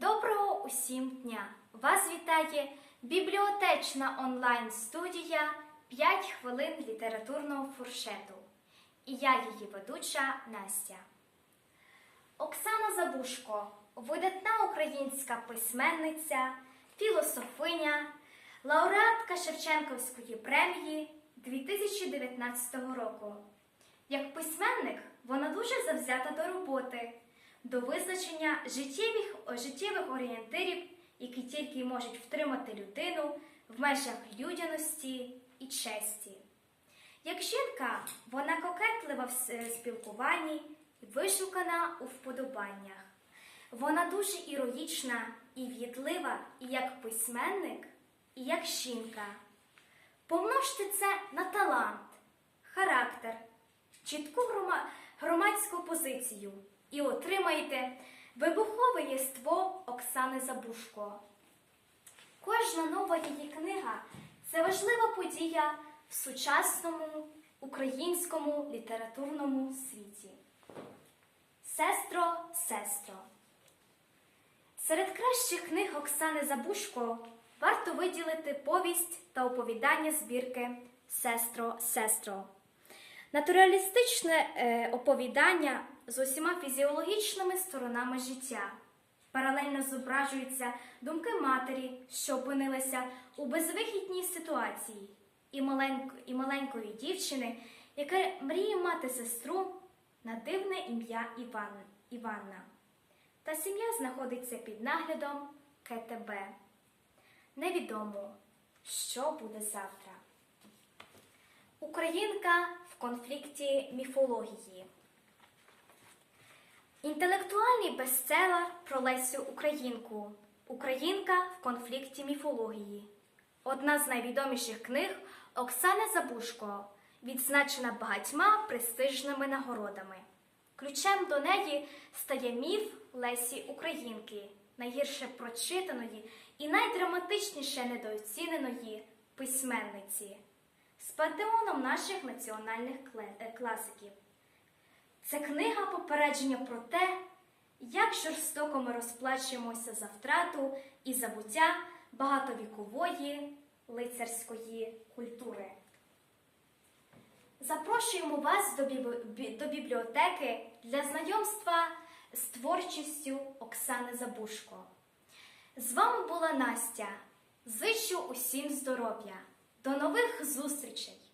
Доброго усім дня! Вас вітає бібліотечна онлайн-студія 5 хвилин літературного фуршету. І я її ведуча Настя. Оксана Забушко, видатна українська письменниця, філософиня, лауреатка Шевченківської премії 2019 року. Як письменник вона дуже завзята до роботи, до визначення життєвих, життєвих орієнтирів, які тільки можуть втримати людину в межах людяності і честі. Як жінка, вона кокетлива в спілкуванні і вишукана у вподобаннях. Вона дуже іроїчна і в'єдлива і як письменник, і як жінка. Помножте це на талант, характер, чітку грома- громадську позицію і отримаєте вибухове єство Оксани Забушко. Кожна нова її книга це важлива подія в сучасному українському літературному світі. Сестро, сестро. Серед кращих книг Оксани Забушко варто виділити повість та оповідання збірки Сестро, сестро. Натуралістичне е, оповідання з усіма фізіологічними сторонами життя. Паралельно зображуються думки матері, що опинилися у безвихідній ситуації, і, маленько, і маленької дівчини, яка мріє мати сестру на дивне ім'я Іван, Іванна. Та сім'я знаходиться під наглядом КТБ. Невідомо, що буде завтра. Українка в конфлікті міфології. Інтелектуальний бестселер про Лесю Українку. Українка в конфлікті міфології. Одна з найвідоміших книг Оксани Забушко, відзначена багатьма престижними нагородами. Ключем до неї стає міф Лесі Українки, найгірше прочитаної і найдраматичніше недооціненої письменниці з пантеоном наших національних е, класиків. Це книга попередження про те, як жорстоко ми розплачуємося за втрату і забуття багатовікової лицарської культури. Запрошуємо вас до, біб- до бібліотеки для знайомства з творчістю Оксани Забушко. З вами була Настя. Зичу усім здоров'я. До нових зустрічей!